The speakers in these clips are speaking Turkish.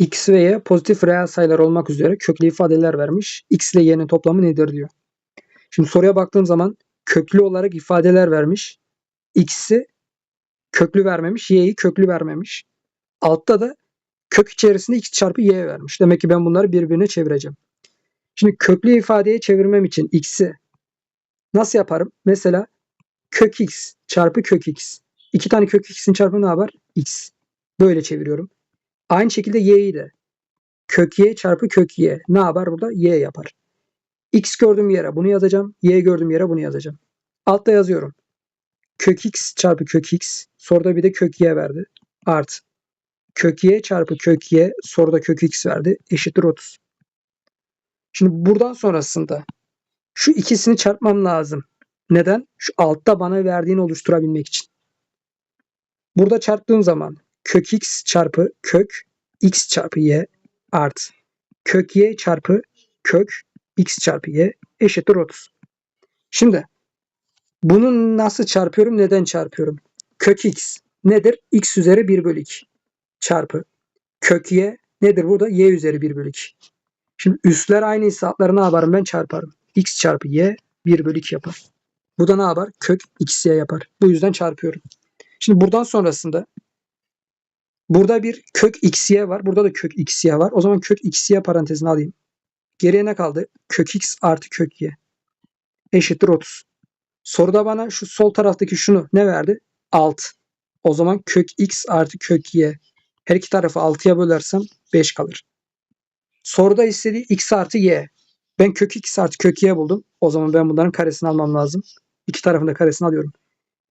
x ve y pozitif reel sayılar olmak üzere köklü ifadeler vermiş. x ile y'nin toplamı nedir diyor. Şimdi soruya baktığım zaman köklü olarak ifadeler vermiş. x'i köklü vermemiş, y'yi köklü vermemiş. Altta da kök içerisinde x çarpı y vermiş. Demek ki ben bunları birbirine çevireceğim. Şimdi köklü ifadeye çevirmem için x'i nasıl yaparım? Mesela kök x çarpı kök x. İki tane kök x'in çarpımı ne yapar? x. Böyle çeviriyorum. Aynı şekilde y'yi de kök y çarpı kök y ne yapar burada? y yapar. x gördüğüm yere bunu yazacağım. y gördüğüm yere bunu yazacağım. Altta yazıyorum. Kök x çarpı kök x. Soruda bir de kök y verdi. Art. Kök y çarpı kök y. Soruda kök x verdi. Eşittir 30. Şimdi buradan sonrasında şu ikisini çarpmam lazım. Neden? Şu altta bana verdiğini oluşturabilmek için. Burada çarptığım zaman kök x çarpı kök x çarpı y art kök y çarpı kök x çarpı y eşittir 30. Şimdi bunu nasıl çarpıyorum? Neden çarpıyorum? Kök x nedir? x üzeri 1 bölü 2 çarpı kök y nedir burada? y üzeri 1 bölü 2. Şimdi üstler aynıysa altları ne yaparım? Ben çarparım. x çarpı y 1 bölü 2 yapar. Bu da ne yapar? Kök xy yapar. Bu yüzden çarpıyorum. Şimdi buradan sonrasında burada bir kök xy var. Burada da kök xy var. O zaman kök xy parantezine alayım. Geriye ne kaldı? Kök x artı kök y. Eşittir 30. Soruda bana şu sol taraftaki şunu ne verdi? 6. O zaman kök x artı kök y. Her iki tarafı 6'ya bölersem 5 kalır. Soruda istediği x artı y. Ben kök x artı kök y buldum. O zaman ben bunların karesini almam lazım. İki tarafın da karesini alıyorum.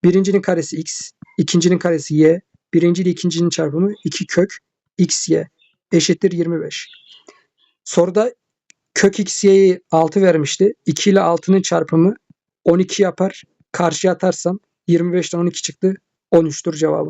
Birincinin karesi x, ikincinin karesi y, birinci ile ikincinin çarpımı 2 kök x y eşittir 25. Soruda kök x y'yi 6 vermişti. 2 ile 6'nın çarpımı 12 yapar. Karşıya atarsam 25'ten 12 çıktı. 13'tür cevabım.